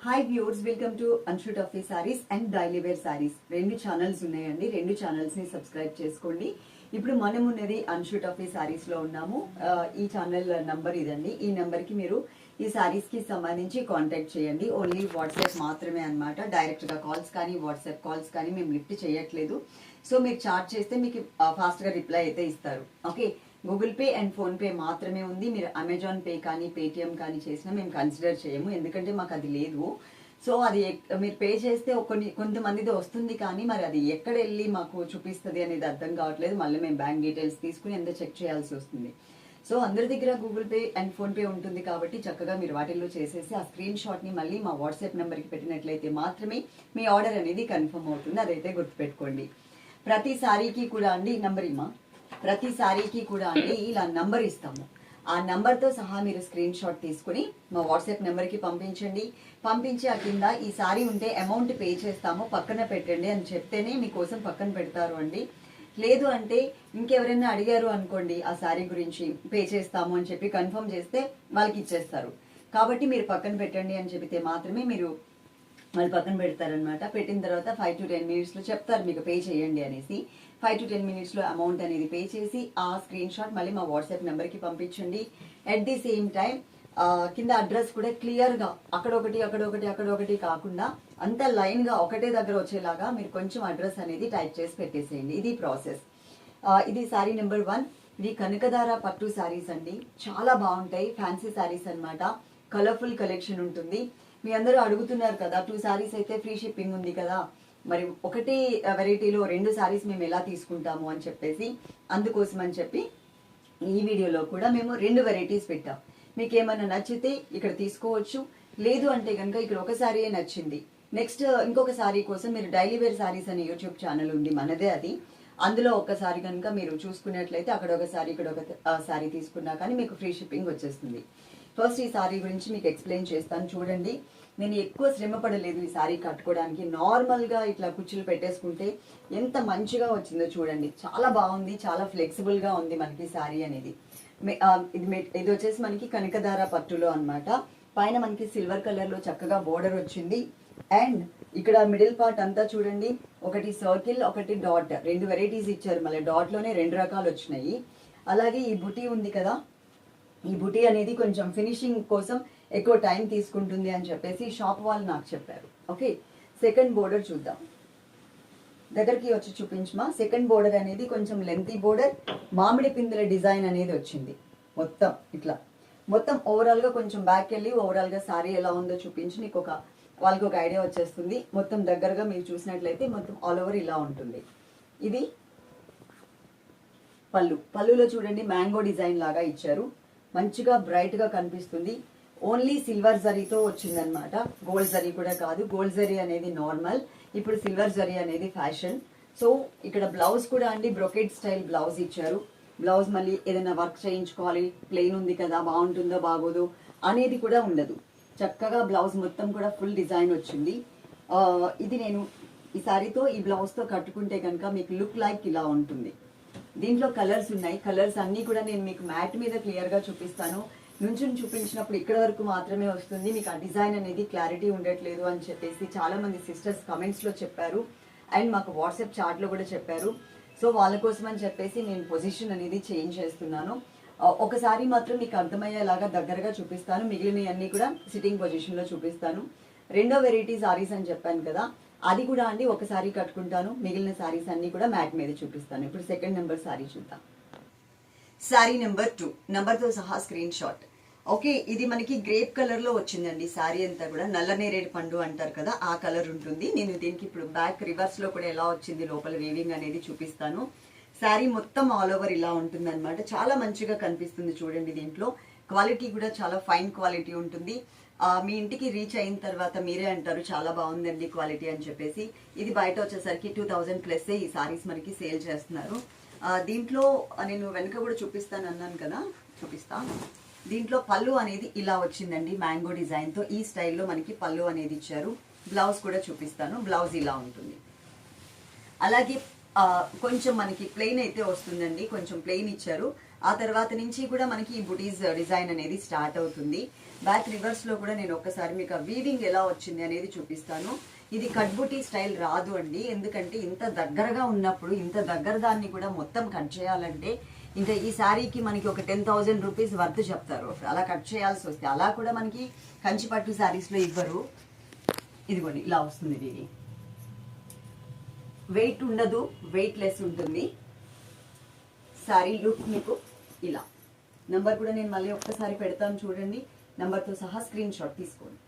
Hi viewers welcome to అన్షూట్ of saris and daily wear saris రెండు channels ఉన్నాయండి రెండు ఛానల్స్ని subscribe చేసుకోండి ఇప్పుడు మనం ఉన్నది అన్షూట్ ఆఫ్ సారీస్లో ఉన్నాము ఈ ఛానల్ నంబర్ ఇదండి ఈ నంబర్కి మీరు ఈ సారీస్కి సంబంధించి కాంటాక్ట్ చేయండి ఓన్లీ వాట్సాప్ మాత్రమే అన్నమాట డైరెక్ట్గా కాల్స్ కానీ వాట్సాప్ కాల్స్ కానీ మేము లిఫ్ట్ చేయట్లేదు సో మీరు చార్ట్ చేస్తే మీకు ఫాస్ట్గా రిప్లై అయితే ఇస్తారు okay Google Pay and PhonePe మాత్రమే ఉంది. మీరు అమెజాన్ పే కానీ పేటిఎం కానీ చేసినా మేము కన్సిడర్ చేయము. ఎందుకంటే మాకు అది లేదు. సో అది మీరు పే చేస్తే కొన్ని కొంతమందిది వస్తుంది కానీ మరి అది ఎక్కడ వెళ్ళి మాకు చూపిస్తుంది అనేది అర్థం కావట్లేదు. మళ్ళీ మేము బ్యాంక్ డీటెయిల్స్ తీసుకుని ఎంత చెక్ చేయాల్సి వస్తుంది. సో అందరి దగ్గర Google Pay and phone pay ఉంటుంది కాబట్టి చక్కగా మీరు వాటిల్లో చేసేసి ఆ స్క్రీన్ షాట్ని మళ్ళీ మా వాట్సాప్ నెంబర్కి పెట్టినట్లయితే మాత్రమే మీ ఆర్డర్ అనేది కన్ఫర్మ్ అవుతుంది. అదైతే గుర్తుపెట్టుకోండి. ప్రతి సారీకి కూడా అండి నంబర్ ఇమా ప్రతి శారీకి కూడా అండి ఇలా నంబర్ ఇస్తాము. ఆ నంబర్తో సహా మీరు స్క్రీన్ షాట్ తీసుకుని మా వాట్సాప్ నెంబర్కి పంపించండి. పంపించి ఆ కింద ఈ సారీ ఉంటే అమౌంట్ పే చేస్తాము పక్కన పెట్టండి అని చెప్తేనే మీకోసం పక్కన పెడతారు అండి. లేదు అంటే ఇంకెవరైనా అడిగారు అనుకోండి ఆ సారీ గురించి పే చేస్తాము అని చెప్పి కన్ఫర్మ్ చేస్తే వాళ్ళకి ఇచ్చేస్తారు. కాబట్టి మీరు పక్కన పెట్టండి అని చెబితే మాత్రమే మీరు వాళ్ళు పక్కన పెడతారనమాట పెట్టిన తర్వాత ఫైవ్ టు టెన్ మినిట్స్లో చెప్తారు మీకు పే చేయండి అనేసి. ఫైవ్ టు టెన్ మినిట్స్లో అమౌంట్ అనేది పే చేసి ఆ స్క్రీన్ షాట్ మళ్ళీ మా వాట్సాప్ నెంబర్కి పంపించండి. అట్ ది సేమ్ టైం కింద అడ్రస్ కూడా క్లియర్గా అక్కడొకటి అక్కడ ఒకటి అక్కడ ఒకటి అక్కడ ఒకటి కాకుండా అంత లైన్గా ఒకటే దగ్గర వచ్చేలాగా మీరు కొంచెం అడ్రస్ అనేది టైప్ చేసి పెట్టేసేయండి. ఇది ప్రాసెస్ ఇది సారీ నెంబర్ వన్ ఇది కనకదార పట్టు శారీస్ అండి. చాలా బాగుంటాయి. ఫ్యాన్సీ సారీస్ అనమాట కలర్ఫుల్ కలెక్షన్ ఉంటుంది. మీ అందరూ అడుగుతున్నారు కదా టూ సారీస్ అయితే ఫ్రీ షిప్పింగ్ ఉంది కదా. మరి ఒకటి వెరైటీలో రెండు సారీస్ మేము ఎలా తీసుకుంటాము అని చెప్పేసి అందుకోసం అని చెప్పి ఈ వీడియోలో కూడా మేము రెండు వెరైటీస్ పెట్టాం. మీకు ఏమైనా నచ్చితే ఇక్కడ తీసుకోవచ్చు. లేదు అంటే కనుక ఇక్కడ ఒక సారీ నచ్చింది. నెక్స్ట్ ఇంకొక సారీ కోసం మీరు డైలీ వేర్ సారీస్ అనే యూట్యూబ్ ఛానల్ ఉంది మనదే అది. అందులో ఒకసారి కనుక మీరు చూసుకున్నట్లయితే అక్కడ ఒక సారీ ఇక్కడ ఒక సారీ తీసుకున్నా కానీ మీకు ఫ్రీ షిప్పింగ్ వచ్చేస్తుంది. ఫస్ట్ ఈ సారీ గురించి మీకు ఎక్స్ప్లెయిన్ చేస్తాను చూడండి. నేను ఎక్కువ శ్రమ పడలేదు ఈ సారీ కట్టుకోవడానికి. నార్మల్గా ఇట్లా కుచ్చులు పెట్టేసుకుంటే ఎంత మంచిగా వచ్చిందో చూడండి. చాలా బాగుంది చాలా ఫ్లెక్సిబుల్గా ఉంది మనకి సారీ అనేది. ఇది ఇది వచ్చేసి మనకి కనకధార పట్టులో అన్నమాట. పైన మనకి సిల్వర్ కలర్లో చక్కగా బోర్డర్ వచ్చింది. అండ్ ఇక్కడ మిడిల్ పార్ట్ అంతా చూడండి. ఒకటి సర్కిల్ ఒకటి డాట్ రెండు వెరైటీస్ ఇచ్చారు. మళ్ళీ డాట్లోనే రెండు రకాలు వచ్చినాయి. అలాగే ఈ బుటీ ఉంది కదా. ఈ బుటీ అనేది కొంచెం ఫినిషింగ్ కోసం ఎక్కువ టైం తీసుకుంటుంది అని చెప్పేసి షాప్ వాళ్ళు నాకు చెప్పారు. ఓకే? సెకండ్ బోర్డర్ చూద్దాం. దగ్గరికి వచ్చి చూపించమా? సెకండ్ బోర్డర్ అనేది కొంచెం లెంతీ బోర్డర్. మామిడి పిందెల డిజైన్ అనేది వచ్చింది. మొత్తం ఇట్లా. మొత్తం ఓవరాల్గా కొంచెం బ్యాక్ వెళ్ళి ఓవరాల్గా సారీ ఎలా ఉందో చూపించి నీకు ఒక వాళ్ళకి ఒక ఐడియా వచ్చేస్తుంది. మొత్తం దగ్గరగా మీరు చూసినట్లయితే మొత్తం ఆల్ ఓవర్ ఇలా ఉంటుంది. ఇది పళ్ళు. పళ్ళులో చూడండి మ్యాంగో డిజైన్ లాగా ఇచ్చారు. మంచిగా బ్రైట్గా కనిపిస్తుంది. ఓన్లీ సిల్వర్ జరీతో వచ్చిందనమాట గోల్డ్ జరీ కూడా కాదు. గోల్డ్ జరీ అనేది నార్మల్. ఇప్పుడు సిల్వర్ జరీ అనేది ఫ్యాషన్. సో ఇక్కడ బ్లౌజ్ కూడా అండి బ్రొకెట్ స్టైల్ బ్లౌజ్ ఇచ్చారు. బ్లౌజ్ మళ్ళీ ఏదైనా వర్క్ చేయించుకోవాలి. ప్లెయిన్ ఉంది కదా బాగుంటుందో బాగోదు అనేది కూడా ఉండదు. చక్కగా బ్లౌజ్ మొత్తం కూడా ఫుల్ డిజైన్ వచ్చింది. ఇది నేను ఈ సారీతో ఈ బ్లౌజ్తో కట్టుకుంటే కనుక మీకు లుక్ లైక్ ఇలా ఉంటుంది. దీంట్లో కలర్స్ ఉన్నాయి. కలర్స్ అన్నీ కూడా నేను మీకు మ్యాట్ మీద క్లియర్గా చూపిస్తాను. నుంచుని చూపించినప్పుడు ఇక్కడ వరకు మాత్రమే వస్తుంది. మీకు ఆ డిజైన్ అనేది క్లారిటీ ఉండట్లేదు అని చెప్పేసి చాలామంది సిస్టర్స్ కమెంట్స్లో చెప్పారు. అండ్ మాకు వాట్సాప్ చాట్లో కూడా చెప్పారు. సో వాళ్ళ కోసం అని చెప్పేసి నేను పొజిషన్ అనేది చేంజ్ చేస్తున్నాను. ఒకసారి మాత్రం మీకు అర్థమయ్యేలాగా దగ్గరగా చూపిస్తాను. మిగిలినవన్నీ కూడా సిట్టింగ్ పొజిషన్లో చూపిస్తాను. రెండో వెరైటీ సారీస్ అని చెప్పాను కదా అది కూడా అండి ఒకసారి కట్టుకుంటాను. మిగిలిన సారీస్ అన్ని కూడా మ్యాట్ మీద చూపిస్తాను. ఇప్పుడు సెకండ్ నెంబర్ సారీ చూద్దాం. సారీ నెంబర్ టూ నెంబర్తో సహా స్క్రీన్ షాట్ ఓకే ఇది మనకి గ్రేప్ కలర్లో వచ్చిందండి సారీ అంతా కూడా. నల్ల నేరేడు పండు అంటారు కదా ఆ కలర్ ఉంటుంది. నేను దీనికి ఇప్పుడు బ్యాక్ రివర్స్లో కూడా ఎలా వచ్చింది లోపల వేవింగ్ అనేది చూపిస్తాను. శారీ మొత్తం ఆల్ ఓవర్ ఇలా ఉంటుంది అనమాట చాలా మంచిగా కనిపిస్తుంది చూడండి దీంట్లో. క్వాలిటీ కూడా చాలా ఫైన్ క్వాలిటీ ఉంటుంది. మీ ఇంటికి రీచ్ అయిన తర్వాత మీరే అంటారు చాలా బాగుందండి క్వాలిటీ అని చెప్పేసి. ఇది బయట వచ్చేసరికి టూ థౌజండ్ ప్లస్ ఈ సారీస్ మనకి సేల్ చేస్తున్నారు. దీంట్లో నేను వెనుక కూడా చూపిస్తాను అన్నాను కదా చూపిస్తాను దీంట్లో పళ్ళు అనేది ఇలా వచ్చిందండి మ్యాంగో డిజైన్తో. ఈ స్టైల్లో మనకి పళ్ళు అనేది ఇచ్చారు. బ్లౌజ్ కూడా చూపిస్తాను. బ్లౌజ్ ఇలా ఉంటుంది. అలాగే కొంచెం మనకి ప్లెయిన్ అయితే వస్తుందండి. కొంచెం ప్లెయిన్ ఇచ్చారు. ఆ తర్వాత నుంచి కూడా మనకి ఈ బుటీస్ డిజైన్ అనేది స్టార్ట్ అవుతుంది. బ్యాక్ రివర్స్లో కూడా నేను ఒక్కసారి మీకు వీవింగ్ ఎలా వచ్చింది అనేది చూపిస్తాను. ఇది కట్ బుటీ స్టైల్ రాదు అండి. ఎందుకంటే ఇంత దగ్గరగా ఉన్నప్పుడు ఇంత దగ్గర దాన్ని కూడా మొత్తం కట్ చేయాలంటే ఇంకా ఈ శారీకి మనకి ఒక టెన్ థౌజండ్ రూపీస్ వర్త్ చెప్తారు. అలా కట్ చేయాల్సి వస్తే అలా కూడా మనకి కంచి పట్టు శారీస్లో ఇవ్వరు. ఇదిగోండి ఇలా వస్తుంది దీని. వెయిట్ ఉండదు వెయిట్ లెస్ ఉంటుంది. శారీ లుక్ మీకు ఇలా. నంబర్ కూడా నేను మళ్ళీ ఒక్కసారి పెడతాను చూడండి. నంబర్తో సహా స్క్రీన్ షాట్ తీసుకోండి.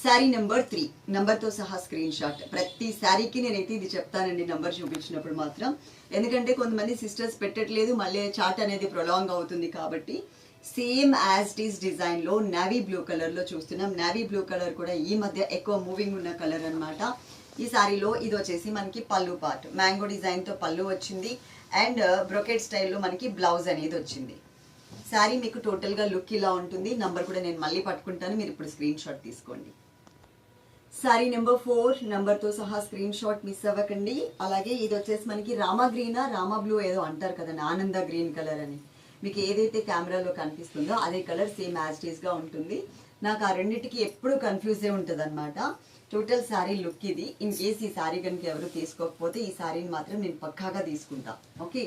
శారీ నెంబర్ త్రీ నెంబర్తో సహా స్క్రీన్ షాట్ ప్రతి శారీకి నేనైతే ఇది చెప్తానండి నెంబర్ చూపించినప్పుడు మాత్రం. ఎందుకంటే కొంతమంది సిస్టర్స్ పెట్టట్లేదు మళ్ళీ చార్ట్ అనేది ప్రొలాంగ్ అవుతుంది కాబట్టి. సేమ్ యాజ్ టీస్ డిజైన్లో నావీ బ్లూ కలర్లో చూస్తున్నాం. నావీ బ్లూ కలర్ కూడా ఈ మధ్య ఎక్కువ మూవింగ్ ఉన్న కలర్ అనమాట ఈ సారీలో ఇది వచ్చేసి మనకి పళ్ళు పార్ట్ మ్యాంగో డిజైన్తో పళ్ళు వచ్చింది. అండ్ బ్రొకెట్ స్టైల్లో మనకి బ్లౌజ్ అనేది వచ్చింది. శారీ మీకు టోటల్గా లుక్ ఇలా ఉంటుంది. నంబర్ కూడా నేను మళ్ళీ పట్టుకుంటాను. మీరు ఇప్పుడు స్క్రీన్ షాట్ తీసుకోండి. సారీ నెంబర్ ఫోర్ నెంబర్తో సహా స్క్రీన్ షాట్ మిస్ అవ్వకండి. అలాగే ఇది వచ్చేసి మనకి రామా గ్రీనా రామా బ్లూ ఏదో అంటారు కదా ఆనంద గ్రీన్ కలర్ అని. మీకు ఏదైతే కెమెరాలో కనిపిస్తుందో అదే కలర్ సేమ్ యాజ్టీస్గా ఉంటుంది. నాకు ఆ రెండింటికి ఎప్పుడు కన్ఫ్యూజే ఉంటుంది అనమాట టోటల్ శారీ లుక్ ఇది. ఇన్ కేస్ ఈ శారీ కనుక ఎవరు తీసుకోకపోతే ఈ శారీని మాత్రం నేను పక్కాగా తీసుకుంటా. ఓకే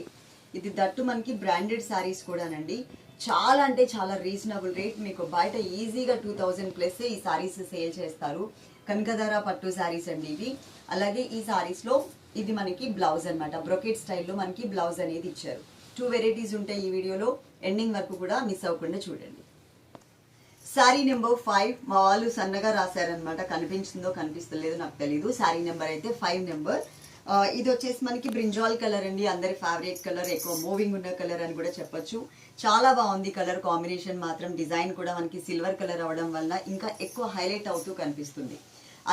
ఇది దట్టు మనకి బ్రాండెడ్ శారీస్ కూడానండి. చాలా అంటే చాలా రీజనబుల్ రేట్ మీకు బయట ఈజీగా టూ థౌజండ్ ప్లస్ ఈ శారీస్ సేల్ చేస్తారు. కనకధార పట్టు శారీస్ అండి ఇవి. అలాగే ఈ శారీస్లో ఇది మనకి బ్లౌజ్ అనమాట బ్రొకెట్ స్టైల్లో మనకి బ్లౌజ్ అనేది ఇచ్చారు. టూ వెరైటీస్ ఉంటాయి ఈ వీడియోలో. ఎండింగ్ వరకు కూడా మిస్ అవ్వకుండా చూడండి. శారీ నెంబర్ ఫైవ్ మా వాళ్ళు సన్నగా రాశారనమాట కనిపించిందో కనిపిస్తలేదో నాకు తెలీదు. శారీ నెంబర్ అయితే ఫైవ్ నెంబర్ ఇది వచ్చేసి మనకి బ్రింజాల్ కలర్ అండి. అందరి ఫేవరెట్ కలర్ ఎక్కువ మూవింగ్ ఉన్న కలర్ అని కూడా చెప్పొచ్చు. చాలా బాగుంది కలర్ కాంబినేషన్ మాత్రం. డిజైన్ కూడా మనకి సిల్వర్ కలర్ అవడం వల్ల ఇంకా ఎక్కువ హైలైట్ అవుతూ కనిపిస్తుంది.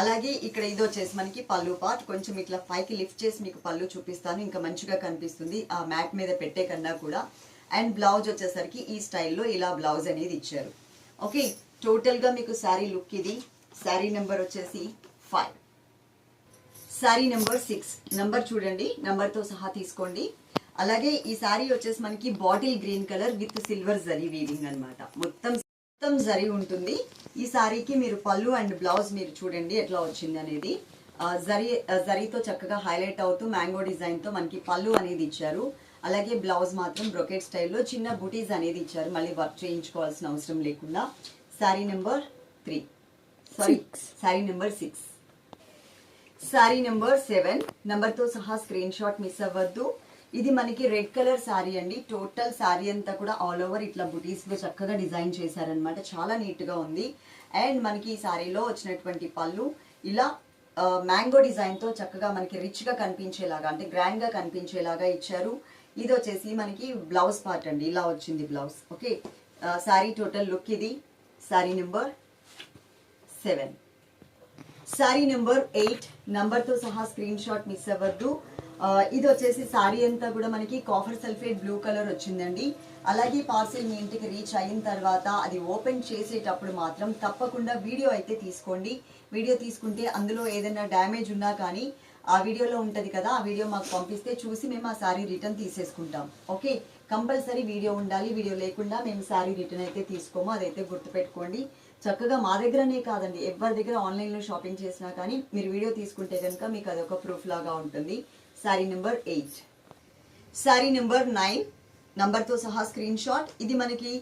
అలాగే ఇక్కడ ఇది వచ్చేసి మనకి పళ్ళు పార్ట్ కొంచెం ఇట్లా పైకి లిఫ్ట్ చేసి మీకు పళ్ళు చూపిస్తాను. ఇంకా మంచిగా కనిపిస్తుంది. ఆ మ్యాట్ మీద పెట్టే కన్నా కూడా. అండ్ బ్లౌజ్ వచ్చేసరికి ఈ స్టైల్లో ఇలా బ్లౌజ్ అనేది ఇచ్చారు. ఓకే టోటల్గా మీకు శారీ లుక్ ఇది. శారీ నెంబర్ వచ్చేసి five sari number six number చూడండి. నెంబర్తో సహా తీసుకోండి. అలాగే ఈ శారీ వచ్చేసి మనకి bottle green colour with silver zari weaving అన్నమాట. మొత్తం మొత్తం జరీ ఉంటుంది. ఈ శారీకి మీరు పళ్ళు అండ్ బ్లౌజ్ మీరు చూడండి ఎట్లా వచ్చింది అనేది. జరీ జరీతో చక్కగా హైలైట్ అవుతూ మ్యాంగో డిజైన్తో మనకి పళ్ళు అనేది ఇచ్చారు. అలాగే బ్లౌజ్ మాత్రం బ్రొకెట్ స్టైల్లో చిన్న బుటీస్ అనేది ఇచ్చారు. మళ్ళీ వర్క్ చేయించుకోవాల్సిన అవసరం లేకుండా. Sari number three. Sorry sari number six sari number seven. తో సహా స్క్రీన్ షాట్ మిస్ అవ్వద్దు. ఇది మనకి రెడ్ కలర్ శారీ అండి. టోటల్ శారీ అంతా కూడా ఆల్ ఓవర్ ఇట్లా బుటీస్లో చక్కగా డిజైన్ చేశారనమాట చాలా నీట్గా ఉంది. అండ్ మనకి ఈ శారీలో వచ్చినటువంటి పళ్ళు ఇలా మ్యాంగో డిజైన్తో చక్కగా మనకి రిచ్గా కనిపించేలాగా అంటే గ్రాండ్గా కనిపించేలాగా ఇచ్చారు. ఇది వచ్చేసి మనకి బ్లౌజ్ పార్ట్ అండి. ఇలా వచ్చింది blouse okay sari total look ఇది. Sari number seven sari number eight నంబర్తో సహా స్క్రీన్ షాట్ మిస్ అవ్వద్దు. ఇది వచ్చేసి శారీ అంతా కూడా మనకి కాఫర్ సల్ఫేట్ బ్లూ కలర్ వచ్చిందండి. అలాగే పార్సిల్ మీ ఇంటికి రీచ్ అయిన తర్వాత అది ఓపెన్ చేసేటప్పుడు మాత్రం తప్పకుండా వీడియో అయితే తీసుకోండి. వీడియో తీసుకుంటే అందులో ఏదైనా డ్యామేజ్ ఉన్నా కానీ ఆ వీడియోలో ఉంటుంది కదా ఆ వీడియో మాకు పంపిస్తే చూసి మేము ఆ శారీ రిటర్న్ తీసేసుకుంటాం. ఓకే? కంపల్సరీ వీడియో ఉండాలి వీడియో లేకుండా మేము శారీ రిటర్న్ అయితే తీసుకోము అదైతే గుర్తుపెట్టుకోండి. చక్కగా మా దగ్గరనే కాదండి ఎవరి దగ్గర ఆన్లైన్లో షాపింగ్ చేసినా కానీ మీరు వీడియో తీసుకుంటే కనుక మీకు అదొక ప్రూఫ్ లాగా ఉంటుంది. Sari number eight sari number nine నంబర్తో సహా స్క్రీన్ షాట్ ఇది మనకి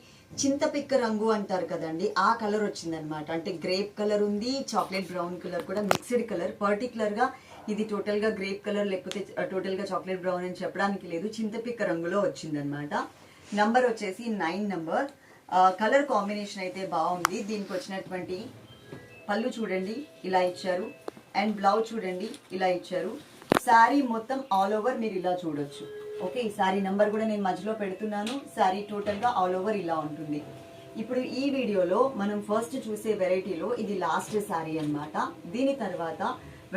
చింతపిక్క రంగు అంటారు కదండి. ఆ కలర్ వచ్చిందనమాట అంటే గ్రేప్ కలర్ ఉంది చాక్లెట్ బ్రౌన్ కలర్ కూడా మిక్స్డ్ కలర్ పర్టికులర్గా ఇది టోటల్గా గ్రేప్ కలర్ లేకపోతే టోటల్గా చాక్లెట్ బ్రౌన్ అని చెప్పడానికి లేదు. చింతపిక్క రంగులో వచ్చిందనమాట నంబర్ వచ్చేసి నైన్ నంబర్ కలర్ కాంబినేషన్ అయితే బాగుంది. దీనికి వచ్చినటువంటి పళ్ళు చూడండి ఇలా ఇచ్చారు. అండ్ బ్లౌజ్ చూడండి ఇలా ఇచ్చారు. శారీ మొత్తం ఆల్ ఓవర్ మీరు ఇలా చూడొచ్చు. ఓకే ఈ శారీ నెంబర్ కూడా నేను మధ్యలో పెడుతున్నాను. శారీ టోటల్గా ఆల్ ఓవర్ ఇలా ఉంటుంది. ఇప్పుడు ఈ వీడియోలో మనం ఫస్ట్ చూసే వెరైటీలో ఇది లాస్ట్ శారీ అన్నమాట. దీని తర్వాత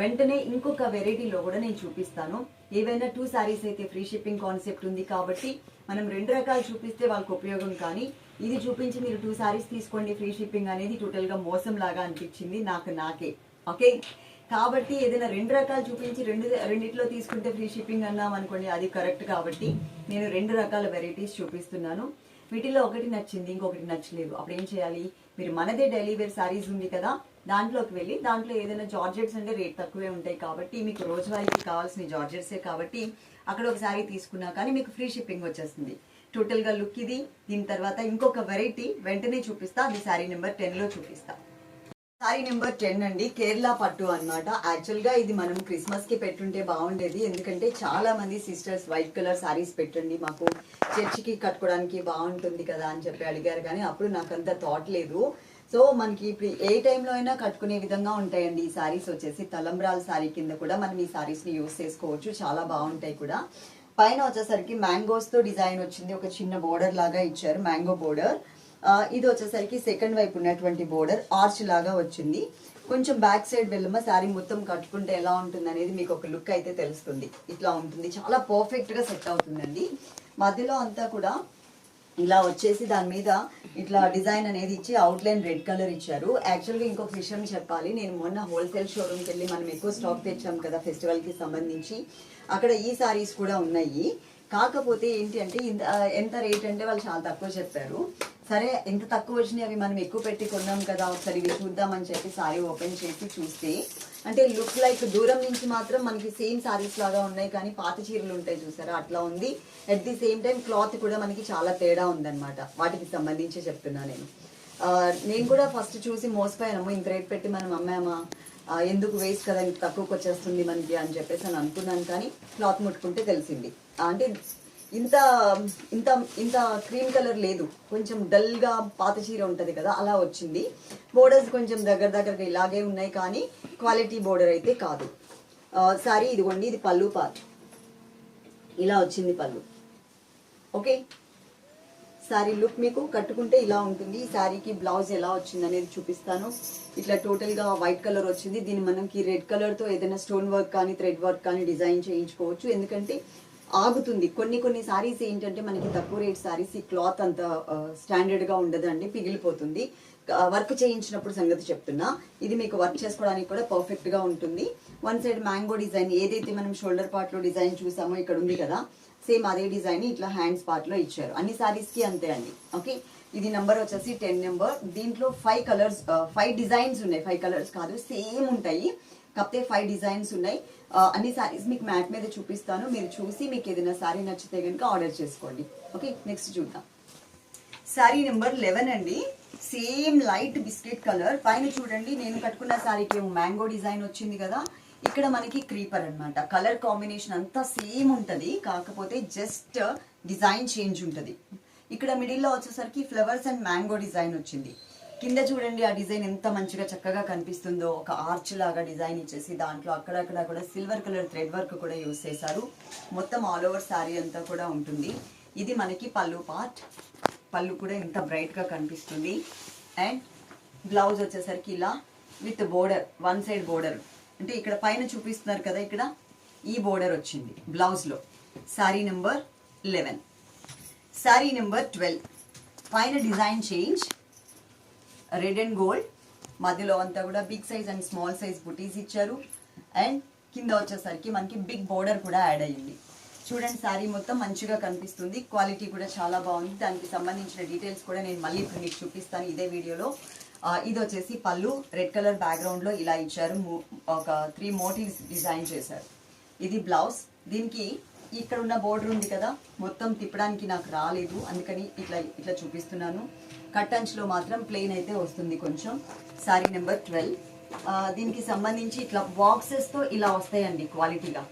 వెంటనే ఇంకొక వెరైటీలో కూడా నేను చూపిస్తాను. ఏవైనా టూ శారీస్ అయితే ఫ్రీ షిప్పింగ్ కాన్సెప్ట్ ఉంది కాబట్టి మనం రెండు రకాలు చూపిస్తే వాళ్ళకి ఉపయోగం కానీ ఇది చూపించి మీరు టూ శారీస్ తీసుకోండి ఫ్రీ షిప్పింగ్ అనేది టోటల్గా మోసం లాగా అనిపించింది నాకు నాకే. ఓకే కాబట్టి ఏదైనా రెండు రకాలు చూపించి రెండు రెండిట్లో తీసుకుంటే ఫ్రీ షిప్పింగ్ అన్నాం అనుకోండి అది కరెక్ట్ కాబట్టి నేను రెండు రకాల వెరైటీస్ చూపిస్తున్నాను. వీటిలో ఒకటి నచ్చింది ఇంకొకటి నచ్చలేదు. అప్పుడు ఏం చేయాలి? మీరు మనదే డైలీ వేర్ సారీస్ ఉంది కదా దాంట్లోకి వెళ్ళి దాంట్లో ఏదైనా జార్జెట్స్ అంటే రేట్ తక్కువే ఉంటాయి కాబట్టి మీకు రోజువారీకి కావాల్సిన జార్జెట్సే కాబట్టి అక్కడ ఒక శారీ తీసుకున్నా కానీ మీకు ఫ్రీ షిప్పింగ్ వచ్చేస్తుంది. టోటల్గా లుక్ ఇది. దీని తర్వాత ఇంకొక వెరైటీ వెంటనే చూపిస్తా. అది శారీ నెంబర్ టెన్లో చూపిస్తాను చూపిస్తా. సారీ నెంబర్ టెన్ అండి కేరళ పట్టు అన్నమాట. యాక్చువల్గా ఇది మనం క్రిస్మస్కి పెట్టుంటే బాగుండేది. ఎందుకంటే చాలా మంది సిస్టర్స్ వైట్ కలర్ సారీస్ పెట్టండి మాకు చర్చికి కట్టుకోవడానికి బాగుంటుంది కదా అని చెప్పి అడిగారు. కానీ అప్పుడు నాకు అంత థాట్ లేదు. సో మనకి ఇప్పుడు ఏ టైంలో అయినా కట్టుకునే విధంగా ఉంటాయండి ఈ సారీస్ వచ్చేసి. తలంబ్రాల సారీ కింద కూడా మనం ఈ శారీస్ని యూస్ చేసుకోవచ్చు. చాలా బాగుంటాయి కూడా. పైన వచ్చేసరికి మ్యాంగోస్తో డిజైన్ వచ్చింది. ఒక చిన్న బోర్డర్ లాగా ఇచ్చారు మ్యాంగో బోర్డర్. ఇది వచ్చేసరికి సెకండ్ వైపు ఉన్నటువంటి బోర్డర్ ఆర్చ్ లాగా వచ్చింది. కొంచెం బ్యాక్ సైడ్ వెళ్ళమా శారీ మొత్తం కట్టుకుంటే ఎలా ఉంటుంది అనేది మీకు ఒక లుక్ అయితే తెలుస్తుంది. ఇట్లా ఉంటుంది. చాలా పర్ఫెక్ట్గా సెట్ అవుతుందండి. మధ్యలో అంతా కూడా ఇలా వచ్చేసి దాని మీద ఇట్లా డిజైన్ అనేది ఇచ్చి అవుట్లైన్ రెడ్ కలర్ ఇచ్చారు. యాక్చువల్గా ఇంకొక విషయం చెప్పాలి. నేను మొన్న హోల్సేల్ షోరూమ్కి వెళ్ళి మనం ఎక్కువ స్టాక్ తెచ్చాం కదా ఫెస్టివల్కి సంబంధించి. అక్కడ ఈ సారీస్ కూడా ఉన్నాయి. కాకపోతే ఏంటి అంటే ఇంత ఎంత రేట్ అంటే వాళ్ళు చాలా తక్కువ చెప్పారు. సరే ఎంత తక్కువ వచ్చినాయి అవి మనం ఎక్కువ పెట్టి కొన్నాం కదా ఒకసారి ఇవి చూద్దామని చెప్పి సారీ ఓపెన్ చేసి చూస్తే అంటే లుక్ లైక్ దూరం నుంచి మాత్రం మనకి సేమ్ సారీస్ లాగా ఉన్నాయి కానీ పాత చీరలు ఉంటాయి చూసారా అట్లా ఉంది. At the same time cloth కూడా మనకి చాలా తేడా ఉందన్నమాట వాటికి సంబంధించి చెప్తున్నా నేను. నేను కూడా ఫస్ట్ చూసి మోసపోయాను ఇంత రేట్ పెట్టి మనం అమ్మామా? ఎందుకు వేస్ట్ కదా ఇది తక్కువకి వచ్చేస్తుంది మనకి అని చెప్పేసి అని అనుకున్నాను కానీ క్లాత్ ముట్టుకుంటే తెలిసింది. అంటే ఇంత ఇంత ఇంత క్రీమ్ కలర్ లేదు. కొంచెం డల్గా పాత చీర ఉంటుంది కదా అలా వచ్చింది. బోర్డర్స్ కొంచెం దగ్గర దగ్గరగా ఇలాగే ఉన్నాయి కానీ క్వాలిటీ బోర్డర్ అయితే కాదు. సారీ ఇదిగోండి ఇది పళ్ళు పార్ట్. ఇలా వచ్చింది పళ్ళు. ఓకే శారీ లుక్ మీకు కట్టుకుంటే ఇలా ఉంటుంది. ఈ శారీకి బ్లౌజ్ ఎలా వచ్చింది అనేది చూపిస్తాను. ఇట్లా టోటల్గా వైట్ కలర్ వచ్చింది. దీన్ని మనకి రెడ్ కలర్తో ఏదైనా స్టోన్ వర్క్ కానీ థ్రెడ్ వర్క్ కానీ డిజైన్ చేయించుకోవచ్చు. ఎందుకంటే ఆగుతుంది. కొన్ని కొన్ని సారీస్ ఏంటంటే మనకి తక్కువ రేట్ సారీస్ ఈ క్లాత్ అంత స్టాండర్డ్గా ఉండదండి. పిగిలిపోతుంది. వర్క్ చేయించినప్పుడు సంగతి చెప్తున్నా. ఇది మీకు వర్క్ చేసుకోవడానికి కూడా పర్ఫెక్ట్గా ఉంటుంది. వన్ సైడ్ మ్యాంగో డిజైన్ ఏదైతే మనం షోల్డర్ పార్ట్లో డిజైన్ చూసామో ఇక్కడ ఉంది కదా. సేమ్ అదే డిజైన్ ఇట్లా హ్యాండ్స్ పార్ట్లో ఇచ్చారు. అన్ని శారీస్కి అంతే అండి. ఓకే? ఇది నెంబర్ వచ్చేసి టెన్ నెంబర్ దీంట్లో ఫైవ్ కలర్స్ ఫైవ్ డిజైన్స్ ఉన్నాయి. ఫైవ్ కలర్స్ కాదు సేమ్ ఉంటాయి. కాకపోతే ఫైవ్ డిజైన్స్ ఉన్నాయి. Uh, అన్ని సారీస్ మీకు మ్యాట్ మీద చూపిస్తాను. మీరు చూసి మీకు ఏదైనా సారీ నచ్చితే కనుక ఆర్డర్ చేసుకోండి. ఓకే? నెక్స్ట్ చూద్దాం. శారీ నెంబర్ లెవెన్ అండి. సేమ్ లైట్ బిస్కెట్ కలర్ పైన చూడండి నేను కట్టుకున్న శారీకి మ్యాంగో డిజైన్ వచ్చింది కదా. ఇక్కడ మనకి క్రీపర్ అన్నమాట. కలర్ కాంబినేషన్ అంతా సేమ్ ఉంటది. కాకపోతే జస్ట్ డిజైన్ చేంజ్ ఉంటుంది. ఇక్కడ మిడిల్లో వచ్చేసరికి ఫ్లవర్స్ అండ్ మ్యాంగో డిజైన్ వచ్చింది. కింద చూడండి ఆ డిజైన్ ఎంత మంచిగా చక్కగా కనిపిస్తుందో. ఒక ఆర్చ్ లాగా డిజైన్ ఇచ్చేసి దాంట్లో అక్కడక్కడ కూడా సిల్వర్ కలర్ థ్రెడ్ వర్క్ కూడా యూస్ చేశారు. మొత్తం ఆల్ ఓవర్ శారీ అంతా కూడా ఉంటుంది. ఇది మనకి పళ్ళు పార్ట్ పళ్ళు కూడా ఎంత బ్రైట్గా కనిపిస్తుంది. అండ్ బ్లౌజ్ వచ్చేసరికి ఇలా with border one side border అంటే ఇక్కడ పైన చూపిస్తున్నారు కదా ఇక్కడ ఈ బోర్డర్ వచ్చింది బ్లౌజ్లో sari number eleven sari number twelve పైన design change red and gold మధ్యలో అంతా కూడా big size and small size butis ఇచ్చారు. అండ్ కింద వచ్చేసరికి మనకి బిగ్ బోర్డర్ కూడా యాడ్ అయ్యింది. చూడండి శారీ మొత్తం మంచిగా కనిపిస్తుంది. క్వాలిటీ కూడా చాలా బాగుంది. దానికి సంబంధించిన డీటెయిల్స్ కూడా నేను మళ్ళీ ఇప్పుడు మీకు చూపిస్తాను ఇదే వీడియోలో ఇది వచ్చేసి పళ్ళు రెడ్ కలర్ బ్యాక్గ్రౌండ్లో ఇలా ఇచ్చారు. ఒక త్రీ మోటివ్స్ డిజైన్ చేశారు. ఇది బ్లౌజ్ దీనికి ఇక్కడ ఉన్న బోర్డర్ ఉంది కదా మొత్తం తిప్పడానికి నాకు రాలేదు. అందుకని ఇట్లా ఇట్లా చూపిస్తున్నాను. కట్ అంచులో మాత్రం ప్లెయిన్ అయితే వస్తుంది కొంచెం. శారీ నెంబర్ ట్వెల్వ్ దీనికి సంబంధించి ఇట్లా బాక్సెస్తో ఇలా వస్తాయండి క్వాలిటీగా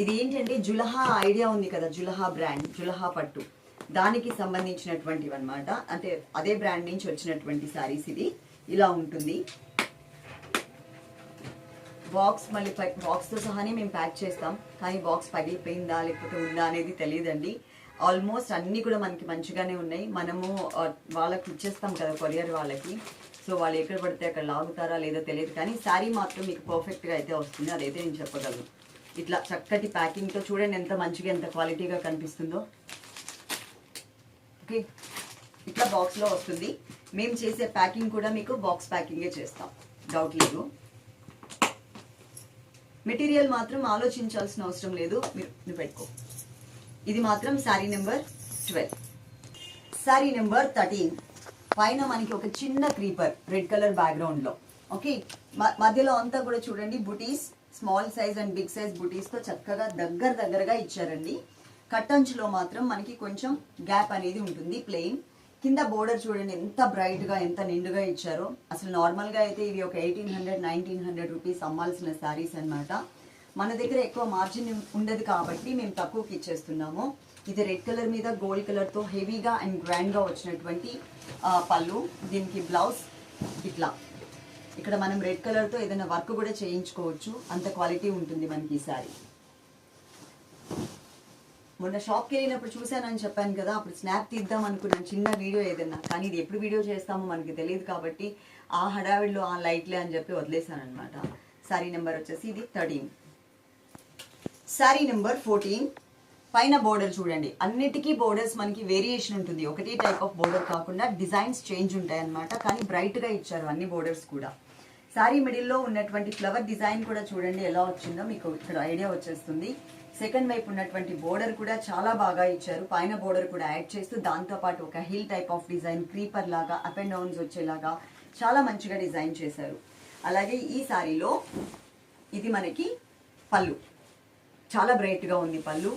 ఇది ఏంటంటే జులహా ఐడియా ఉంది కదా జులహా బ్రాండ్ జులహా పట్టు. దానికి సంబంధించినటువంటివి అన్నమాట. అంటే అదే బ్రాండ్ నుంచి వచ్చినటువంటి శారీస్ ఇది. ఇలా ఉంటుంది. బాక్స్ మళ్ళీ బాక్స్తో సహానే మేము ప్యాక్ చేస్తాం. కానీ బాక్స్ పగిలిపోయిందా లేకపోతే ఉందా అనేది తెలియదండి. ఆల్మోస్ట్ అన్నీ కూడా మనకి మంచిగానే ఉన్నాయి. మనము వాళ్ళకి ఇచ్చేస్తాం కదా కొరియర్ వాళ్ళకి. సో వాళ్ళు ఎక్కడ పడితే అక్కడ లాగుతారా లేదో తెలియదు. కానీ శారీ మాత్రం మీకు పర్ఫెక్ట్గా అయితే వస్తుంది. అదైతే నేను చెప్పగలను. ఇట్లా చక్కటి ప్యాకింగ్తో చూడండి ఎంత మంచిగా ఎంత క్వాలిటీగా కనిపిస్తుందో. ఓకే ఇట్లా బాక్స్లో వస్తుంది. మేము చేసే ప్యాకింగ్ కూడా మీకు బాక్స్ ప్యాకింగే చేస్తాం. డౌట్ లేదు. మెటీరియల్ మాత్రం ఆలోచించాల్సిన అవసరం లేదు. మీరు పెట్టుకో. ఇది మాత్రం sari number twelve. Sari number thirteen. పైన మనకి ఒక చిన్న క్రీపర్ రెడ్ కలర్ బ్యాక్గ్రౌండ్లో ఓకే మ- మధ్యలో అంతా కూడా చూడండి. Butis small size and big size బుటీస్తో చక్కగా దగ్గర దగ్గరగా ఇచ్చారండి. కట్టంచులో మాత్రం మనకి కొంచెం గ్యాప్ అనేది ఉంటుంది. ప్లెయిన్ కింద బోర్డర్ చూడండి ఎంత బ్రైట్గా ఎంత నిండుగా ఇచ్చారో. అసలు నార్మల్గా అయితే ఇవి ఒక eighteen hundred nineteen hundred rupees అమ్మాల్సిన saris అన్నమాట. మన దగ్గర ఎక్కువ మార్జిన్ ఉండదు కాబట్టి మేము తక్కువకి ఇచ్చేస్తున్నాము. ఇది రెడ్ కలర్ మీద గోల్డ్ కలర్తో హెవీగా అండ్ గ్రాండ్గా వచ్చినటువంటి పళ్ళు. దీనికి బ్లౌజ్ ఇట్లా. ఇక్కడ మనం రెడ్ కలర్తో ఏదైనా వర్క్ కూడా చేయించుకోవచ్చు. అంత క్వాలిటీ ఉంటుంది మనకి ఈ శారీ మొన్న షాప్కి వెళ్ళినప్పుడు చూశానని చెప్పాను కదా అప్పుడు స్నాప్ తీద్దాం అనుకున్నాను చిన్న వీడియో ఏదన్నా కానీ ఇది ఎప్పుడు వీడియో చేస్తామో మనకి తెలియదు కాబట్టి ఆ హడావిడిలో ఆ లైట్లే అని చెప్పి వదిలేశాను అనమాట శారీ నెంబర్ వచ్చేసి ఇది థర్టీన్. Sari number fourteen. పైన బోర్డర్ చూడండి. అన్నిటికీ బోర్డర్స్ మనకి వేరియేషన్ ఉంటుంది. ఒకటే టైప్ ఆఫ్ బోర్డర్ కాకుండా డిజైన్స్ చేంజ్ ఉంటాయి అనమాట కానీ బ్రైట్గా ఇచ్చారు అన్ని బోర్డర్స్ కూడా. శారీ మిడిల్లో ఉన్నటువంటి ఫ్లవర్ డిజైన్ కూడా చూడండి ఎలా వచ్చిందో. మీకు ఇక్కడ ఐడియా వచ్చేస్తుంది. సెకండ్ వైపు ఉన్నటువంటి బోర్డర్ కూడా చాలా బాగా ఇచ్చారు. పైన బోర్డర్ కూడా యాడ్ చేస్తూ దాంతో పాటు ఒక hill type of design creeper లాగా అప్ అండ్ డౌన్స్ వచ్చేలాగా చాలా మంచిగా డిజైన్ చేశారు. అలాగే ఈ శారీలో ఇది మనకి పళ్ళు. చాలా బ్రైట్గా ఉంది పళ్ళు.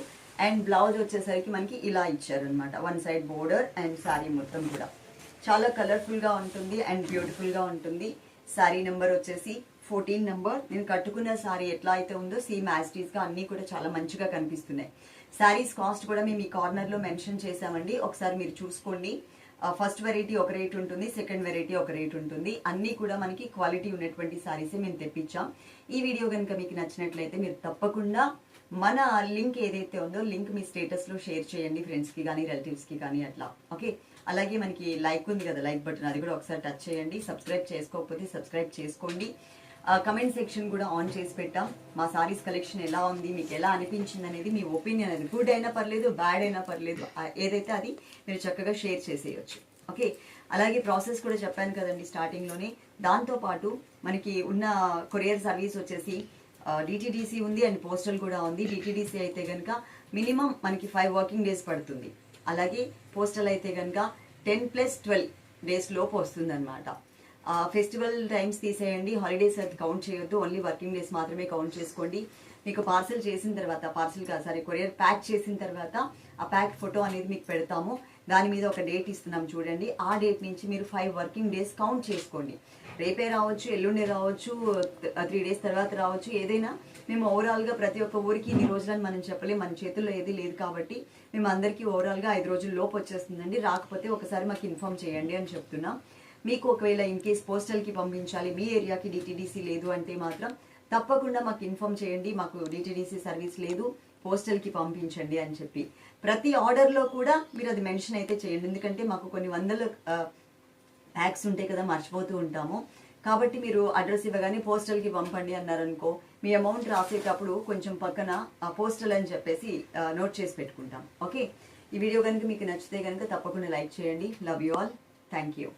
అండ్ బ్లౌజ్ వచ్చేసరికి మనకి ఇలా ఇచ్చారనమాట one side border and sari మొత్తం కూడా. చాలా కలర్ఫుల్గా ఉంటుంది అండ్ బ్యూటిఫుల్గా ఉంటుంది. శారీ నెంబర్ వచ్చేసి ఫోర్టీన్ నెంబర్ నేను కట్టుకున్న శారీ ఎట్లా అయితే ఉందో సేమ్ యాస్టీస్గా అన్ని కూడా చాలా మంచిగా కనిపిస్తున్నాయి. శారీస్ కాస్ట్ కూడా మేము ఈ కార్నర్లో మెన్షన్ చేసామండి ఒకసారి మీరు చూసుకోండి. Uh, ఫస్ట్ వెరైటీ ఒక రేట్ ఉంటుంది సెకండ్ వెరైటీ ఒక రేట్ ఉంటుంది. అన్నీ కూడా మనకి క్వాలిటీ ఉన్నటువంటి శారీసే మేము తెప్పించాం. ఈ వీడియో కనుక మీకు నచ్చినట్లయితే మీరు తప్పకుండా మన లింక్ ఏదైతే ఉందో లింక్ మీ స్టేటస్లో షేర్ చేయండి ఫ్రెండ్స్కి కానీ రిలేటివ్స్కి కానీ అట్లా. ఓకే అలాగే మనకి లైక్ ఉంది కదా లైక్ బటన్ అది కూడా ఒకసారి టచ్ చేయండి. సబ్స్క్రైబ్ చేసుకోకపోతే సబ్స్క్రైబ్ చేసుకోండి. కమెంట్ సెక్షన్ కూడా ఆన్ చేసి పెట్టాం. మా సారీస్ కలెక్షన్ ఎలా ఉంది మీకు ఎలా అనిపించింది అనేది మీ ఒపీనియన్ అది గుడ్ అయినా పర్లేదు బ్యాడ్ అయినా పర్లేదు. ఏదైతే అది మీరు చక్కగా షేర్ చేసేయచ్చు. ఓకే అలాగే ప్రాసెస్ కూడా చెప్పాను కదండి స్టార్టింగ్లోనే దాంతోపాటు దాంతో పాటు మనకి ఉన్న కొరియర్ సర్వీస్ వచ్చేసి డిటిడిసి ఉంది అండ్ పోస్టల్ కూడా ఉంది. డిటిడిసి అయితే కనుక మినిమం మనకి ఫైవ్ వర్కింగ్ డేస్ పడుతుంది. అలాగే పోస్టల్ అయితే కనుక టెన్ ప్లస్ ట్వెల్వ్ డేస్ లోపు వస్తుంది అనమాట ఫెస్టివల్ టైమ్స్ తీసేయండి హాలిడేస్ అది కౌంట్ చేయొద్దు ఓన్లీ వర్కింగ్ డేస్ మాత్రమే కౌంట్ చేసుకోండి. మీకు పార్సల్ చేసిన తర్వాత పార్సల్ కాదు సారీ కొరియర్ ప్యాక్ చేసిన తర్వాత ఆ ప్యాక్ ఫోటో అనేది మీకు పెడతాము. దాని మీద ఒక డేట్ ఇస్తున్నాం చూడండి. ఆ డేట్ నుంచి మీరు ఫైవ్ వర్కింగ్ డేస్ కౌంట్ చేసుకోండి. రేపే రావచ్చు ఎల్లుండే రావచ్చు త్రీ డేస్ తర్వాత రావచ్చు ఏదైనా. మేము ఓవరాల్గా ప్రతి ఒక్క ఊరికి ఇన్ని రోజులని మనం చెప్పలేం మన చేతుల్లో ఏది లేదు కాబట్టి మేము అందరికీ ఓవరాల్గా ఐదు రోజుల లోపు వచ్చేస్తుందండి. రాకపోతే ఒకసారి మాకు ఇన్ఫార్మ్ చేయండి అని చెప్తున్నాం. మీకు ఒకవేళ ఇన్ కేస్ పోస్టల్కి పంపించాలి మీ ఏరియాకి డిటీడీసీ లేదు అంటే మాత్రం తప్పకుండా మాకు ఇన్ఫార్మ్ చేయండి మాకు డిటీడీసీ సర్వీస్ లేదు పోస్టల్కి పంపించండి అని చెప్పి. ప్రతి ఆర్డర్లో కూడా మీరు అది మెన్షన్ అయితే చేయండి. ఎందుకంటే మాకు కొన్ని వందల ప్యాక్స్ ఉంటాయి కదా మర్చిపోతూ ఉంటాము. కాబట్టి మీరు అడ్రస్ ఇవ్వగానే పోస్టల్కి పంపండి అన్నారనుకో మీ అమౌంట్ రాసేటప్పుడు కొంచెం పక్కన పోస్టల్ అని చెప్పేసి నోట్ చేసి పెట్టుకుంటాం. ఓకే ఈ వీడియో కనుక మీకు నచ్చితే కనుక తప్పకుండా లైక్ చేయండి. Love you all thank you